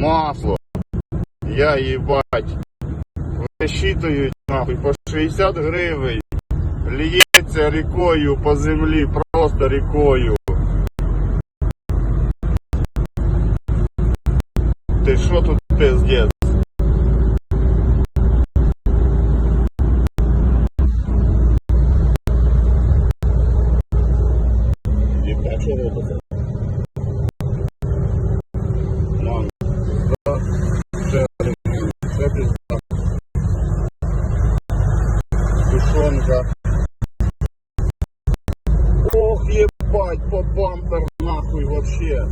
масло. Я ебать. Висчитують нахуй по 60 гривень. Л'ється рікою по землі, просто рікою. Ти що тут пиздец? Єбать, що робиться? сонка. Ох, ебать, по бампер нахуй вообще.